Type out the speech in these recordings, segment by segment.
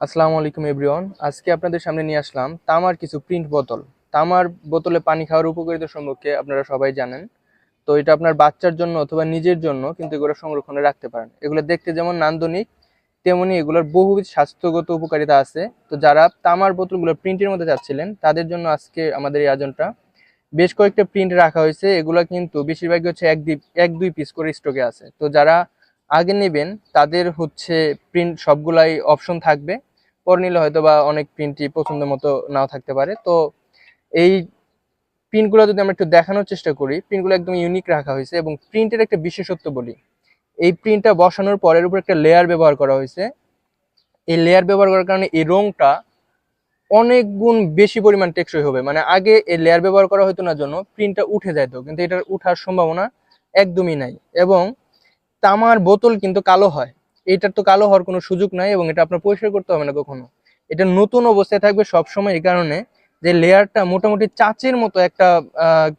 আসসালামু আলাইকুম, এভরিওয়ান। আজকে আপনাদের সামনে নিয়ে আসলাম তামার কিছু প্রিন্ট বোতল। তামার বোতলে পানি খাওয়ার উপকারিতা সম্পর্কে আপনারা সবাই জানেন। তো এটা আপনার বাচ্চার জন্য অথবা নিজের জন্য কিন্তু এগুলো সংরক্ষণে রাখতে পারেন। এগুলো দেখতে যেমন নান্দনিক, তেমনি এগুলোর বহুবিধ স্বাস্থ্যগত উপকারিতা আছে। তো যারা তামার বোতলগুলো প্রিন্টের মধ্যে যাচ্ছিলেন তাদের জন্য আজকে আমাদের এই আয়োজনটা। বেশ কয়েকটা প্রিন্ট রাখা হয়েছে। এগুলো কিন্তু বেশিরভাগই হচ্ছে এক দুই এক দুই পিস করে স্টকে আছে। তো যারা আগে নেবেন, তাদের হচ্ছে প্রিন্ট সবগুলাই অপশন থাকবে। পরে নিলে হয়তো বা অনেক প্রিন্টই পছন্দ মতো নাও থাকতে পারে। তো এই প্রিন্টগুলো যদি আমরা একটু দেখানোর চেষ্টা করি প্রিন্টগুলো একদম ইউনিক রাখা হয়েছে এবং প্রিন্টের একটা বিশেষত্ব বলি। এই প্রিন্টটা বসানোর পরের উপর একটা লেয়ার ব্যবহার করা হয়েছে। এই লেয়ার ব্যবহার করার কারণে এই রংটা অনেক গুণ বেশি পরিমাণ টেকসই হবে। মানে আগে এই লেয়ার ব্যবহার করা হতো না জন্য প্রিন্টটা উঠে যেত কিন্তু এটার উঠার সম্ভাবনা একদমই নাই। এবং তামার বোতল কিন্তু কালো হয়। এটার তো কালো হওয়ার কোনো সুযোগ নাই এবং এটা আপনার পরিষ্কার করতে হবে না কখনো। এটা নতুন অবস্থায় থাকবে সবসময় এই কারণে যে লেয়ারটা মোটামুটি চাচের মতো একটা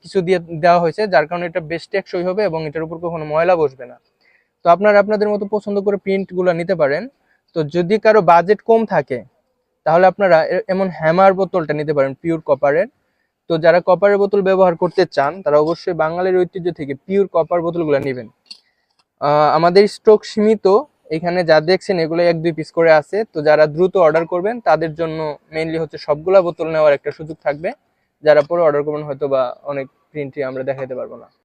কিছু দিয়ে দেওয়া হয়েছে, যার কারণে এটা বেশ টেকসই হবে এবং এটার উপর কখনো ময়লা বসবে না। তো আপনারা আপনাদের মতো পছন্দ করে প্রিন্টগুলো নিতে পারেন। তো যদি কারও বাজেট কম থাকে, তাহলে আপনারা এমন হ্যামার বোতলটা নিতে পারেন, পিওর কপারের। তো যারা কপারের বোতল ব্যবহার করতে চান, তারা অবশ্যই বাঙালির ঐতিহ্য থেকে পিওর কপার বোতলগুলো নেবেন। আমাদের স্টক সীমিত। এখানে যা দেখছেন, এগুলো এক দুই পিস করে আছে। তো যারা দ্রুত অর্ডার করবেন, তাদের জন্য মেইনলি হচ্ছে সবগুলা বোতল নেওয়ার একটা সুযোগ থাকবে। যারা পরে অর্ডার করবেন হয়তো বা অনেক প্রিন্টই আমরা দেখাতে পারব না।